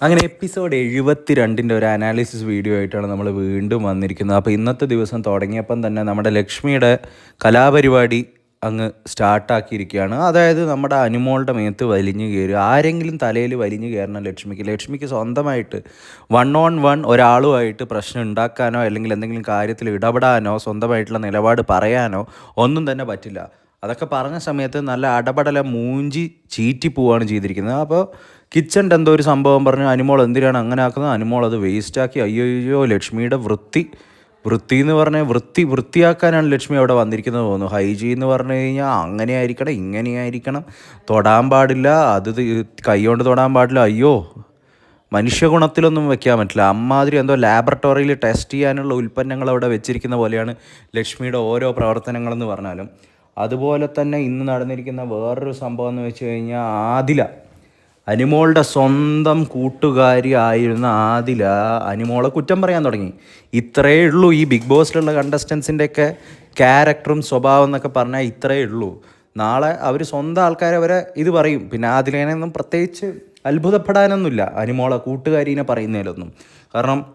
അങ്ങനെ എപ്പിസോഡ് എഴുപത്തി രണ്ടിന്റെ ഒരു അനാലിസിസ് വീഡിയോ ആയിട്ടാണ് നമ്മൾ വീണ്ടും വന്നിരിക്കുന്നത്. അപ്പോൾ ഇന്നത്തെ ദിവസം തുടങ്ങിയപ്പം തന്നെ നമ്മുടെ ലക്ഷ്മിയുടെ കലാപരിപാടി അങ്ങ് സ്റ്റാർട്ടാക്കിയിരിക്കുകയാണ് അതായത് നമ്മുടെ അനുമോളുടെ മേത്ത് വലിഞ്ഞു കയറുക ആരെങ്കിലും തലയിൽ വലിഞ്ഞു കയറണം ലക്ഷ്മിക്ക്. ലക്ഷ്മിക്ക് സ്വന്തമായിട്ട് വൺ ഓൺ വൺ ഒരാളുമായിട്ട് പ്രശ്നം ഉണ്ടാക്കാനോ അല്ലെങ്കിൽ എന്തെങ്കിലും കാര്യത്തിൽ ഇടപെടാനോ സ്വന്തമായിട്ടുള്ള നിലപാട് പറയാനോ ഒന്നും തന്നെ പറ്റില്ല. അതൊക്കെ പറഞ്ഞ സമയത്ത് നല്ല അടപടല മൂഞ്ചി ചീറ്റി പോവുകയാണ് ചെയ്തിരിക്കുന്നത്. അപ്പോൾ കിച്ചന്റെ എന്തോ ഒരു സംഭവം പറഞ്ഞു അനുമോൾ എന്തിനാണ് അങ്ങനെ ആക്കുന്നത്? അനുമോൾ അത് വേസ്റ്റാക്കി അയ്യോ ലക്ഷ്മിയുടെ വൃത്തി. വൃത്തി എന്ന് പറഞ്ഞാൽ വൃത്തി വൃത്തിയാക്കാനാണ് ലക്ഷ്മി അവിടെ വന്നിരിക്കുന്നത് തോന്നുന്നു. ഹൈജീൻ എന്ന് പറഞ്ഞു കഴിഞ്ഞാൽ അങ്ങനെ ആയിരിക്കണം ഇങ്ങനെ ആയിരിക്കണം. തൊടാൻ പാടില്ല. അത് കൈകൊണ്ട് തൊടാൻ പാടില്ല. അയ്യോ മനുഷ്യഗുണത്തിലൊന്നും വെക്കാൻ പറ്റില്ല. അമ്മാതിരി എന്തോ ലാബറട്ടറിയിൽ ടെസ്റ്റ് ചെയ്യാനുള്ള ഉൽപ്പന്നങ്ങൾ അവിടെ വെച്ചിരിക്കുന്ന പോലെയാണ് ലക്ഷ്മിയുടെ ഓരോ പ്രവർത്തനങ്ങളെന്ന് പറഞ്ഞാലും. അതുപോലെ തന്നെ ഇന്ന് നടന്നിരിക്കുന്ന വേറൊരു സംഭവം എന്ന് വെച്ച് കഴിഞ്ഞാൽ ആദില. അനിമോളുടെ സ്വന്തം കൂട്ടുകാരി ആയിരുന്ന ആദില അനിമോളെ കുറ്റം പറയാൻ തുടങ്ങി. ഇത്രയേ ഉള്ളൂ ഈ ബിഗ് ബോസിലുള്ള കണ്ടസ്റ്റൻസിന്റെയൊക്കെ ക്യാരക്ടറും സ്വഭാവം എന്നൊക്കെ പറഞ്ഞാൽ ഇത്രയേ ഉള്ളൂ. നാളെ അവർ സ്വന്തം ആൾക്കാരെ വരെ ഇത് പറയും. പിന്നെ ആദിലേനൊന്നും പ്രത്യേകിച്ച് അത്ഭുതപ്പെടാനൊന്നുമില്ല. അനിമോളെ കൂട്ടുകാരീനെ പറയുന്നതിലൊന്നും. കാരണം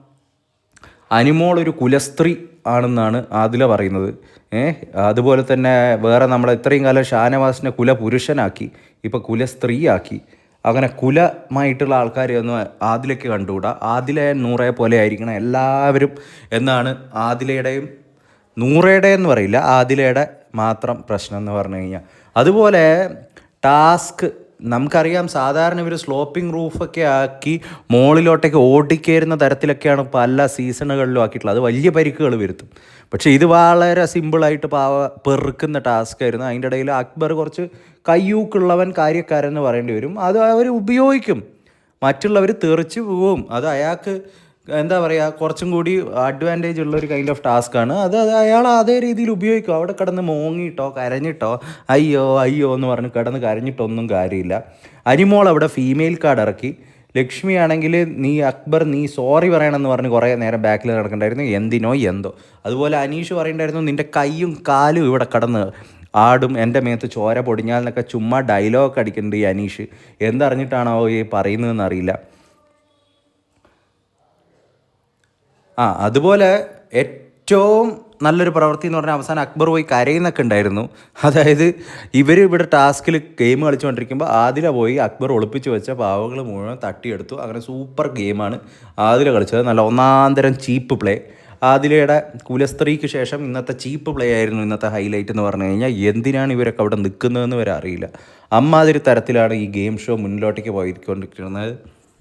അനിമോൾ ഒരു കുലസ്ത്രീ ആണെന്നാണ് ആദില പറയുന്നത്. ഏ അതുപോലെ തന്നെ വേറെ നമ്മൾ ഇത്രയും കാലം ഷാനവാസിനെ കുലപുരുഷനാക്കി. ഇപ്പോൾ കുലസ്ത്രീയാക്കി. അങ്ങനെ കുലമായിട്ടുള്ള ആൾക്കാരെ ഒന്നും ആദിലയ്ക്ക് കണ്ടുകൂടാ. ആദിലെ നൂറെ പോലെ ആയിരിക്കണം എല്ലാവരും എന്നാണ് ആദിലയുടെയും നൂറയുടെ എന്ന് പറയില്ല ആദിലയുടെ മാത്രം പ്രശ്നം എന്ന് പറഞ്ഞു കഴിഞ്ഞാൽ അതുപോലെ ടാസ്ക് നമുക്കറിയാം സാധാരണ ഇവർ സ്ലോപ്പിംഗ് റൂഫൊക്കെ ആക്കി മുകളിലോട്ടേക്ക് ഓടിക്കേരുന്ന തരത്തിലൊക്കെയാണ് പല സീസണുകളിലും ആക്കിയിട്ടുള്ളത്. അത് വലിയ പരിക്കുകൾ വരുത്തും. പക്ഷേ ഇത് വളരെ സിമ്പിളായിട്ട് പാവ പെറുക്കുന്ന ടാസ്ക് ആയിരുന്നു. അതിന്റെ ഇടയിൽ അക്ബർ കുറച്ച് കയ്യൂക്കുള്ളവൻ കാര്യക്കാരൻ എന്ന് പറയേണ്ടി വരും. അത് അവർ ഉപയോഗിക്കും. മറ്റുള്ളവർ തെറിച്ച് പോവും. അത് അയാൾക്ക് എന്താ പറയുക കുറച്ചും കൂടി അഡ്വാന്റേജ് ഉള്ള ഒരു കൈൻഡ് ഓഫ് ടാസ്ക് ആണ്. അത് അയാൾ അതേ രീതിയിൽ ഉപയോഗിക്കും. അവിടെ കിടന്ന് മോങ്ങിയിട്ടോ കരഞ്ഞിട്ടോ അയ്യോ അയ്യോ എന്ന് പറഞ്ഞ് കിടന്ന് കരഞ്ഞിട്ടൊന്നും കാര്യമില്ല. അനിമോൾ അവിടെ ഫീമെയിൽ കാർഡ് ഇറക്കി. ലക്ഷ്മി ആണെങ്കിൽ നീ അക്ബർ നീ സോറി പറയണമെന്ന് പറഞ്ഞ് കുറേ നേരം ബാക്കിൽ നടക്കണ്ടായിരുന്നു. എന്തിനോ എന്തോ. അതുപോലെ അനീഷ് പറയണ്ടായിരുന്നു നിന്റെ കൈയും കാലും ഇവിടെ കടന്ന് ആടും എന്റെ മേത്ത് ചോര പൊടിഞ്ഞാൽ എന്നൊക്കെ ചുമ്മാ ഡയലോഗ് അടിക്കുന്നുണ്ട് ഈ അനീഷ്. എന്തറിഞ്ഞിട്ടാണോ ഈ പറയുന്നതെന്ന് അറിയില്ല. ആ അതുപോലെ ഏറ്റവും നല്ലൊരു പ്രവൃത്തി എന്ന് പറഞ്ഞാൽ അവസാനം അക്ബർ പോയി കരയുന്നൊക്കെ ഉണ്ടായിരുന്നു. അതായത് ഇവർ ഇവിടെ ടാസ്കിൽ ഗെയിം കളിച്ചുകൊണ്ടിരിക്കുമ്പോൾ ആദില പോയി അക്ബർ ഒളിപ്പിച്ച് വെച്ച പാവകൾ മുഴുവൻ തട്ടിയെടുത്തു. അങ്ങനെ സൂപ്പർ ഗെയിമാണ് ആദില കളിച്ചത്. നല്ല ഒന്നാന്തരം ചീപ്പ് പ്ലേ ആദിലയുടെ കുലസ്ത്രീക്ക് ശേഷം ഇന്നത്തെ ചീപ്പ് പ്ലേ ആയിരുന്നു ഇന്നത്തെ ഹൈലൈറ്റ് എന്ന് പറഞ്ഞു കഴിഞ്ഞാൽ എന്തിനാണ് ഇവരൊക്കെ അവിടെ നിൽക്കുന്നതെന്ന് വരെ അറിയില്ല. അമ്മാതിരി തരത്തിലാണ് ഈ ഗെയിം ഷോ മുന്നിലോട്ടേക്ക് പോയിക്കൊണ്ടിരിക്കുന്നത്.